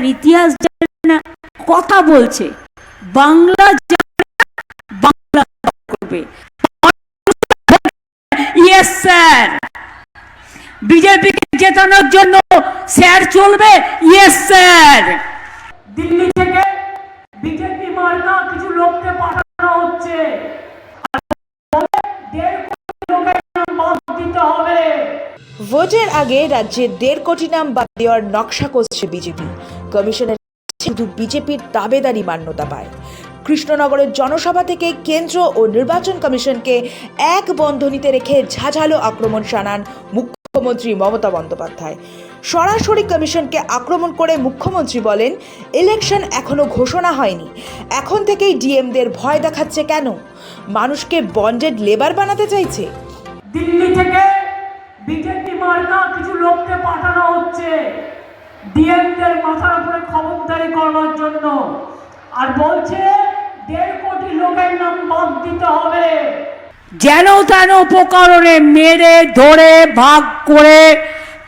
বাংলার ইতিহাস জানে না কথা বলছে। বাংলা জানে বাংলা করবে ইয়েস স্যার বিজেপিকে জেতানোর জন্য স্যার চলবে? ইয়েস স্যার দিল্লি থেকে বিজেপি মার্কা কিছু লোককে পাঠানো হচ্ছে। আর বলে দেড় কোটি লোকের নাম বাদ দিতে হবে। ভোটের আগে রাজ্যে দেড় কোটি নাম বাদ দেওয়ার নকশা করছে বিজেপি। কমিশনের শুধু বিজেপির দাবেদারি মান্যতা পায়। কৃষ্ণনগরের জনসভা থেকে কেন্দ্র ও নির্বাচন কমিশনকে এক বন্ধনীতে রেখে ঝাঝালো আক্রমণ শানান মুখ্যমন্ত্রী মমতা বন্দ্যোপাধ্যায়। সরাসরি কমিশনকে আক্রমণ করে মুখ্যমন্ত্রী বলেন, ইলেকশন এখনও ঘোষণা হয়নি। এখন থেকেই ডিএমদের ভয় দেখাচ্ছে কেন? মানুষকে বন্ডেড লেবার বানাতে চাইছে? দিল্লি থেকে বিজেপি মার্কা কিছু লোককে পাঠানো হচ্ছে। ডিএমদের মাথার উপরে খবরদারি করানোর জন্য। আর বলছে, দেড় কোটি লোকের নাম বাদ দিতে হবে। যেন তেন উপকরণে মেরে, ধরে, ভাগ করে,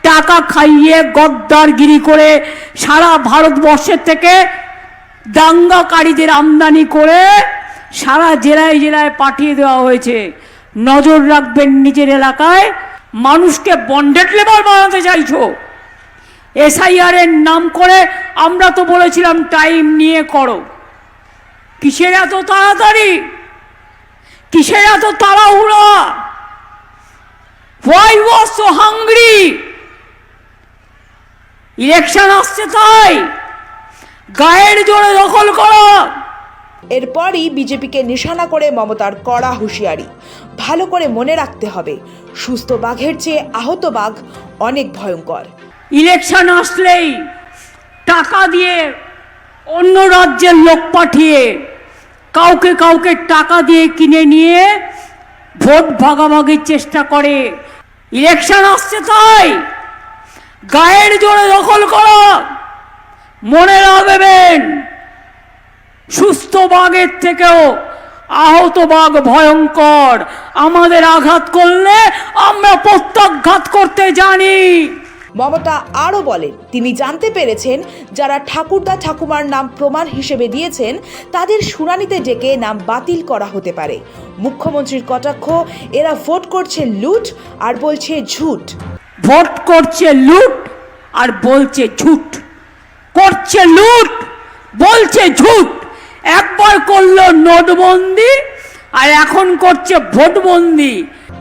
টাকা খাইয়ে গদ্দারগিরি করে সারা ভারতবর্ষের থেকে দাঙ্গাকারীদের আমদানি করে সারা জেলায় জেলায় পাঠিয়ে দেওয়া হয়েছে। নজর রাখবেন নিজের এলাকায়। মানুষকে বন্ডেড লেবার বানাতে চাইছো। এসআইআর এর নাম করে আমরা তো বলেছিলাম টাইম নিয়ে করো। কিসের এত তাড়াতাড়ি? কিসের এত তাড়াহুড়া? Why was so hungry? Election আসছে তাই। গায়ের জোরে দখল করো। এরপরই বিজেপিকে নিশানা করে মমতার কড়া হুঁশিয়ারি। ভালো করে মনে রাখতে হবে, সুস্থ বাঘের চেয়ে আহত বাঘ অনেক ভয়ঙ্কর। ইলেকশন আসলেই টাকা দিয়ে অন্য রাজ্যের লোক পাঠিয়ে কাউকে কাউকে টাকা দিয়ে কিনে নিয়ে ভোট ভাগাভাগির চেষ্টা করে। ইলেকশন আসছে তাই। গায়ের জোরে দখল করো। মনে রাখবেন, সুস্থ বাঘের থেকেও আহত বাঘ ভয়ঙ্কর। আমাদের আঘাত করলে আমরা প্রত্যাঘাত করতে জানি। মমতা আরও বলেন, তিনি জানতে পেরেছেন যারা ঠাকুরদা ঠাকুমার নাম প্রমাণ হিসেবে দিয়েছেন, তাদের শুনানিতে ডেকে নাম বাতিল করা হতে পারে। মুখ্যমন্ত্রীর কটাক্ষ, এরা ভোট করছে লুট আর বলছে ঝুট। ভোট করছে লুট আর বলছে ঝুট। করছে লুট, বলছে ঝুট। একবার করল নোটবন্দি আর এখন করছে ভোটবন্দি।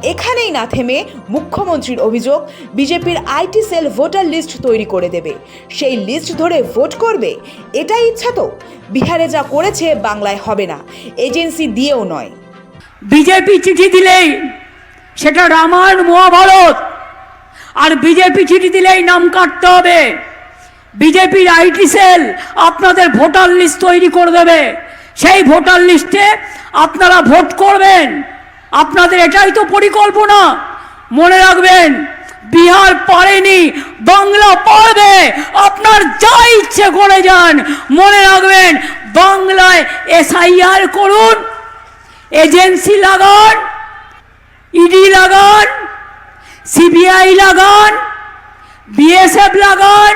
এখানেই না থেমে মুখ্যমন্ত্রীর অভিযোগ, বিজেপির আইটি সেল ভোটার লিস্ট তৈরি করে দেবে। সেই লিস্ট ধরে ভোট করবে? এটাই ইচ্ছা তো। বিহারে যা করেছে বাংলায় হবে না। এজেন্সি দিয়েও নয়। বিজেপি চিঠি দিলেই সেটা রামায়ণ মহাভারত। আর বিজেপি চিঠি দিলেই নাম কাটতে হবে। বিজেপির আইটি সেল আপনাদের ভোটার লিস্ট তৈরি করে দেবে। সেই ভোটার লিস্টে আপনারা ভোট করবেন। আপনাদের এটাই তো পরিকল্পনা। মনে রাখবেন, বিহার পারেনি, বাংলা পারবে, আপনার যা ইচ্ছে করে যান। মনে রাখবেন, বাংলায় এসআইআর করুন, এজেন্সি লাগান, ইডি লাগান, সিবিআই লাগান, বিএসএফ লাগান।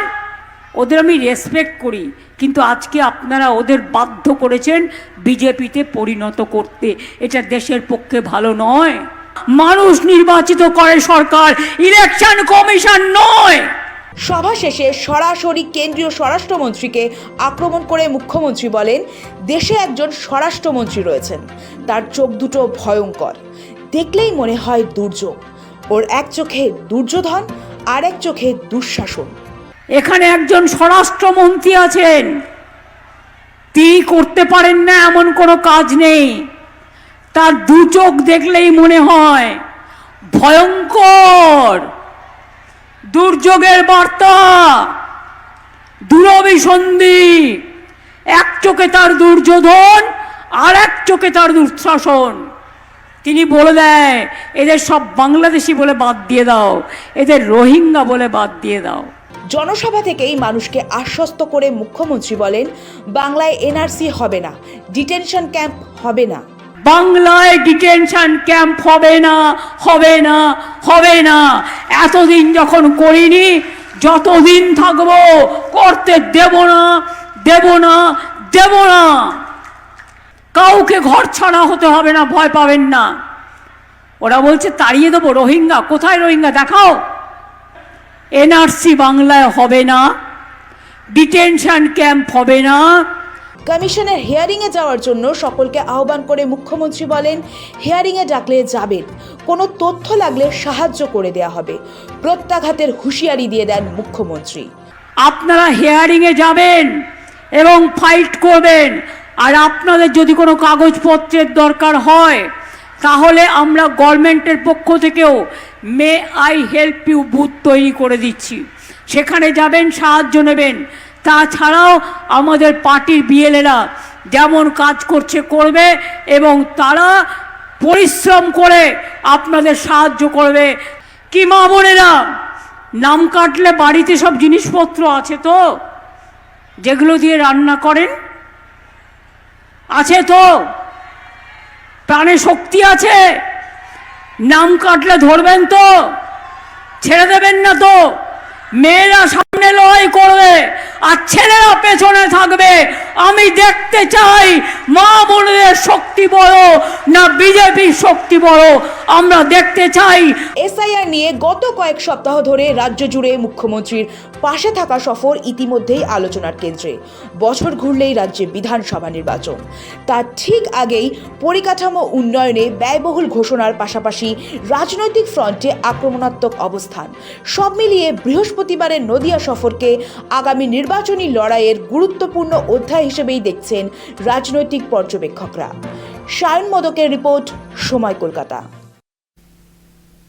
ওদের আমি রেসপেক্ট করি। কিন্তু আজকে আপনারা ওদের বাধ্য করেছেন বিজেপিতে পরিণত করতে। এটা দেশের পক্ষে ভালো নয়। মানুষ নির্বাচিত করে সরকার, ইলেকশন কমিশন নয়। সভা শেষে সরাসরি কেন্দ্রীয় স্বরাষ্ট্রমন্ত্রীকে আক্রমণ করে মুখ্যমন্ত্রী বলেন, দেশে একজন স্বরাষ্ট্রমন্ত্রী রয়েছেন। তার চোখ দুটো ভয়ঙ্কর। দেখলেই মনে হয় দুর্যোগ। ওর এক চোখে দুর্যোধন, আর এক চোখে দুঃশাসন। এখানে একজন স্বরাষ্ট্রমন্ত্রী আছেন। তিনি করতে পারেন না এমন কোনো কাজ নেই। তার দু চোখ দেখলেই মনে হয় ভয়ঙ্কর। দুর্যোগের বার্তা, দুরভিসন্ধি। এক চোখে তার দুর্যোধন আর এক চোখে তার দুঃশাসন। তিনি বলে দেয়, এদের সব বাংলাদেশি বলে বাদ দিয়ে দাও, এদের রোহিঙ্গা বলে বাদ দিয়ে দাও। জনসভা থেকেই মানুষকে আশ্বস্ত করে মুখ্যমন্ত্রী বলেন, বাংলায় এনআরসি হবে না, ডিটেনশন ক্যাম্প হবে না। বাংলায় ডিটেনশন ক্যাম্প হবে না হবে না হবে না। এতদিন যখন করিনি, যতদিন থাকব, করতে দেব না দেব না দেব না। কাউকে ঘর ছাড়া হতে হবে না, ভয় পাবেন না। ওরা বলছে, তাড়িয়ে দেবো, রোহিঙ্গা, কোথায় রোহিঙ্গা, দেখাও। এনআরসি বাংলায় হবে না ডিটেনশন ক্যাম্প হবে না। কমিশনের হিয়ারিংয়ে যাওয়ার জন্য সকলকে আহ্বান করে মুখ্যমন্ত্রী বলেন হিয়ারিংয়ে ডাকলে যাবেন কোনো তথ্য লাগলে সাহায্য করে দেয়া হবে। প্রত্যাঘাতের হুঁশিয়ারি দিয়ে দেন মুখ্যমন্ত্রী। আপনারা হেয়ারিংয়ে যাবেন এবং ফাইট করবেন আর আপনাদের যদি কোনো কাগজপত্রের দরকার হয় তাহলে আমরা গভর্নমেন্টের পক্ষ থেকেও may I help you booth তৈরি করে দিচ্ছি। সেখানে যাবেন, সাহায্য নেবেন। তাছাড়াও আমাদের পার্টির বিএলএরা যেমন কাজ করছে, করবে এবং তারা পরিশ্রম করে আপনাদের সাহায্য করবে। কি মা বোনেরা, নাম কাটলে বাড়িতে সব জিনিসপত্র আছে তো? যেগুলো দিয়ে রান্না করেন? আছে তো? প্রাণে শক্তি আছে? নাম কাটলে ধরবেন তো। ছেড়ে দেবেন না তো। মেয়েরা সামনে লড়াই করবে আর ছেলেরা পেছনে থাকবে। আমি দেখতে চাই, মা বোনদের শক্তি বড় না বিজেপির শক্তি বড়? আমরা দেখতে চাই। এসআইআর নিয়ে গত কয়েক সপ্তাহ ধরে রাজ্য জুড়ে মুখ্যমন্ত্রীর পাশে থাকা সফর ইতিমধ্যেই আলোচনার কেন্দ্রে। বছর ঘুরলেই রাজ্যে বিধানসভা নির্বাচন। তার ঠিক আগেই পরিকাঠামো উন্নয়নে ব্যয়বহুল ঘোষণার পাশাপাশি রাজনৈতিক ফ্রন্টে আক্রমণাত্মক অবস্থান। সব মিলিয়ে বৃহস্পতিবারের নদিয়া সফরকে আগামী নির্বাচনী লড়াইয়ের গুরুত্বপূর্ণ অধ্যায় হিসেবেই দেখছেন রাজনৈতিক পর্যবেক্ষকরা। সায়ন মদকের রিপোর্ট সময় কলকাতা।